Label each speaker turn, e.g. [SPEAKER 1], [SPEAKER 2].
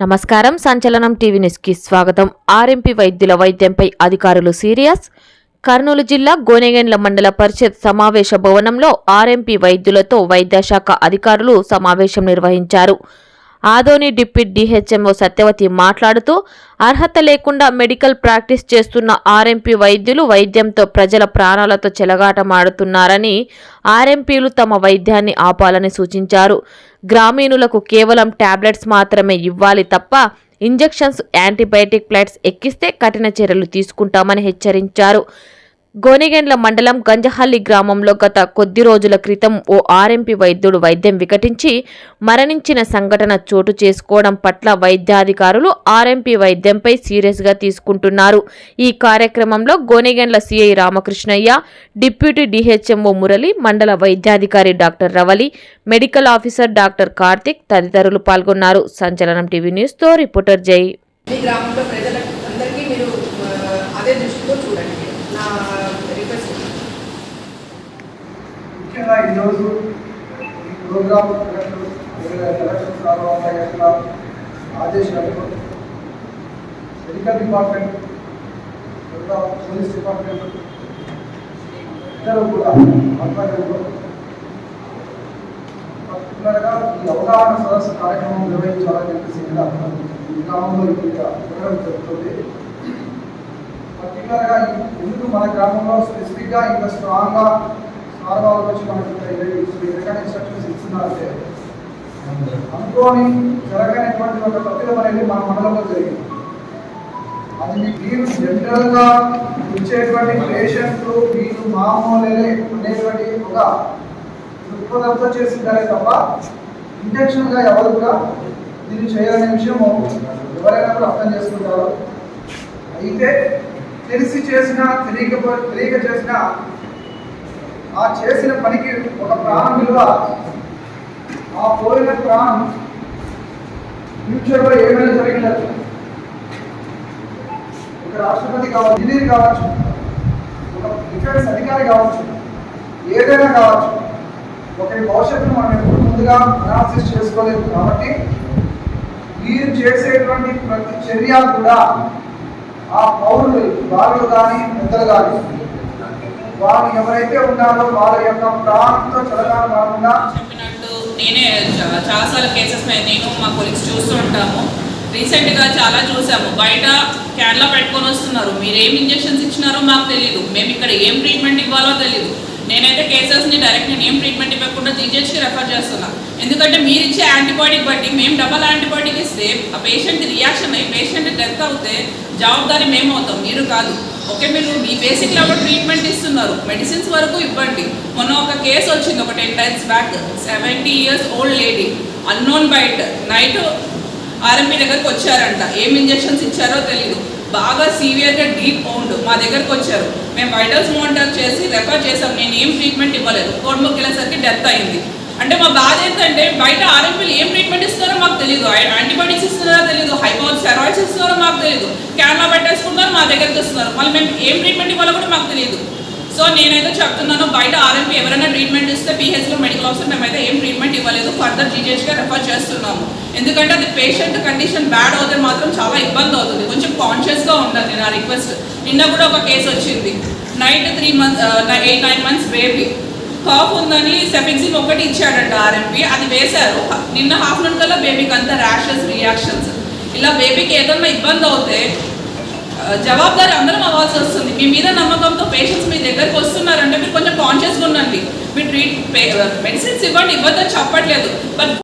[SPEAKER 1] నమస్కారం. సంచలనం టీవీ న్యూస్కి స్వాగతం. ఆర్ఎంపీ వైద్యుల వైద్యంపై అధికారులు సీరియస్. కర్నూలు జిల్లా గోనెగండ్ల మండల పరిషత్ సమావేశ భవనంలో ఆర్ఎంపీ వైద్యులతో వైద్యశాఖ అధికారులు సమావేశం నిర్వహించారు. ఆదోని డిప్యూట్ డిహెచ్ఎంఓ సత్యవతి మాట్లాడుతూ అర్హత లేకుండా మెడికల్ ప్రాక్టీస్ చేస్తున్న ఆర్ఎంపీ వైద్యులు వైద్యంతో ప్రజల ప్రాణాలతో చెలగాటమాడుతున్నారని ఆర్ఎంపీలు తమ వైద్యాన్ని ఆపాలని సూచించారు. గ్రామీణులకు కేవలం టాబ్లెట్స్ మాత్రమే ఇవ్వాలి తప్ప ఇంజెక్షన్స్ యాంటీబయాటిక్ ప్లేట్స్ ఎక్కిస్తే కఠిన చర్యలు తీసుకుంటామని హెచ్చరించారు. గోనెగెండ్ల మండలం గంజహల్లి గ్రామంలో గత కొద్ది రోజుల క్రితం ఓ ఆర్ఎంపీ వైద్యుడు వైద్యం వికటించి మరణించిన సంఘటన చోటు చేసుకోవడం పట్ల వైద్యాధికారులు ఆర్ఎంపీ వైద్యంపై సీరియస్గా తీసుకుంటున్నారు. ఈ కార్యక్రమంలో Gonegandla C I Ramakrishnaiah deputy D H M O Murali మండల వైద్యాధికారి doctor Ravali medical officer doctor Karthik తదితరులు పాల్గొన్నారు. సంచలనం టీవీ న్యూస్తో రిపోర్టర్ జై.
[SPEAKER 2] మీ గ్రామంలో మీరు అదే దృష్టితో చూడండి. నా రిక్వెస్ట్
[SPEAKER 3] ముఖ్యంగా ఈరోజు ఈ ప్రోగ్రామ్ ఎలక్షన్ తర్వాత యొక్క ఆదేశాలతో మెడికల్ డిపార్ట్మెంట్ పోలీస్ డిపార్ట్మెంట్ ఇద్దరు కూడా ఆధ్వర్యంలో పర్టికులర్గా ఈ అవగాహన సదస్సు కార్యక్రమం నిర్వహించాలని చెప్పేసి కూడా ఈ గ్రామంలో ఇప్పుడు జరగడం జరుగుతుంది పర్టికులర్గా ఎందుకు మన గ్రామంలో స్పెసిఫిక్గా ఇంత స్ట్రాంగ్గా సార్ వాళ్ళు వచ్చి మనకి రిటర్న్ ఇన్స్ట్రక్షన్స్ ఇస్తున్నారంటే అనుకోని జరగనటువంటి ఒక తప్పిదం అనేది మన మండలంలో జరిగింది. అది మీరు జనరల్గా ఇచ్చేటువంటి పేషెంట్లు మీరు మామూలే అనేటువంటి ఒక దృక్పథంతో చేసిందనే తప్ప ఇంటెన్షన్గా ఎవరు కూడా దీన్ని చేయాలనే విషయం ఎవరైనా కూడా అర్థం చేసుకుంటారు. అయితే తెలిసి చేసిన తెలియక తెలియక చేసిన ఆ చేసిన పనికి ఒక ప్రాణం విలువ. ఆ పోయిన ప్రాణం ఫ్యూచర్లో ఏమైనా జరిగినట్టు. ఒక రాష్ట్రపతి కావచ్చు ఇంజనీర్ కావచ్చు ఒక డిఫెన్స్ అధికారి కావచ్చు ఏదైనా కావచ్చు ఒకరి భవిష్యత్తును మనం ఎప్పుడు ముందుగా అనాలిసిస్ చేసుకోలేదు కాబట్టి మీరు చేసేటువంటి ప్రతి చర్య కూడా ఆ పౌరులు బాలులు కానీ పెద్దలు కానీ వారు ఎవరైతే ఉన్నారో వాళ్ళ యొక్క ప్రాణంతో చదవడం కాకుండా
[SPEAKER 4] చెప్పినట్టు నేనే చాలా చాలాసార్లు కేసెస్ మీద నేను మా కొలీగ్స్ చూస్తూ ఉంటాము. రీసెంట్గా చాలా చూసాము. బయట క్యాన్లో పెట్టుకొని వస్తున్నారు. మీరు ఏం ఇంజెక్షన్స్ ఇచ్చినారో మాకు తెలియదు మేము ఇక్కడ ఏం ట్రీట్మెంట్ ఇవ్వాలో తెలియదు నేనైతే కేసెస్ని డైరెక్ట్ నేను ఏం ట్రీట్మెంట్ ఇవ్వకుండా జీజెచ్కి రెఫర్ చేస్తున్నాను ఎందుకంటే మీరు ఇచ్చే యాంటీబయాటిక్ బట్టి మేము డబల్ యాంటీబయాటిక్ ఇస్తే ఆ పేషెంట్ రియాక్షన్ అయ్యి పేషెంట్ డెత్ అవుతే జవాబారి మేము అవుతాం మీరు కాదు. ఓకే మీరు మీ బేసిక్ లెవెల్ ట్రీట్మెంట్ ఇస్తున్నారు. మెడిసిన్స్ వరకు ఇవ్వండి. మొన్న ఒక కేసు వచ్చింది ఒక ten times back seventy years old lady unknown బయట నైట్ ఆర్ఎంపీ దగ్గరకు వచ్చారంట. ఏం ఇంజెక్షన్స్ ఇచ్చారో తెలియదు బాగా సీవియర్గా డీప్ అవుండ్ మా దగ్గరకు వచ్చారు. మేము వైటల్స్ మానిటర్ చేసి రెఫర్ చేసాం నేను ఏం ట్రీట్మెంట్ ఇవ్వలేదు. కోడ్ వెళ్ళేసరికి డెత్ అయింది. అంటే మా బాధ ఏంటంటే బయట ఆర్ఎంపీలు ఏం ట్రీట్మెంట్ ఇస్తున్నారో మాకు తెలియదు యాంటీబయాటిక్స్ ఇస్తున్నారో తెలియదు హైపో స్టెరాయిడ్స్ ఇస్తున్నారో మాకు తెలియదు క్యాన్లో పెట్టేసుకుంటారు మా దగ్గరికి వస్తున్నారు. మళ్ళీ మేము ఏం ట్రీట్మెంట్ ఇవ్వాలో కూడా మాకు తెలియదు సో నేనైతే చెప్తున్నాను బయట ఆర్ఎంపీ ఎవరైనా ట్రీట్మెంట్ ఇస్తే పిహెచ్లో మెడికల్ ఆఫీసర్ మేమైతే ఏం ట్రీట్మెంట్ ఇవ్వలేదు. ఫర్దర్ జీజేహెచ్గా రెఫర్ చేస్తున్నాము. ఎందుకంటే అది పేషెంట్ కండిషన్ బ్యాడ్ అవుతే మాత్రం చాలా ఇబ్బంది అవుతుంది. కొంచెం కాన్షియస్గా ఉండాలి నా రిక్వెస్ట్ నిన్న కూడా ఒక కేసు వచ్చింది. Night three months eight nine months baby cough ఉందని సెఫిక్సిన్ ఒకటి ఇచ్చాడంట ఆర్ఎంపీ అది వేశారు. నిన్న హాఫ్ అన్ కల్లా బేబీకి అంతా ర్యాషెస్ రియాక్షన్స్ ఇలా బేబీకి ఏదన్నా ఇబ్బంది అవుతే ఆ, జవాబారి అందరం అవ్వాల్సి వస్తుంది. మీ మీద నమ్మకంతో పేషెంట్స్ మీ దగ్గరికి వస్తున్నారంటే మీరు కొంచెం కాన్షియస్గా ఉండండి. మీరు ట్రీట్ మెడిసిన్స్ ఇవ్వండి ఇవ్వద్దని చెప్పట్లేదు. బట్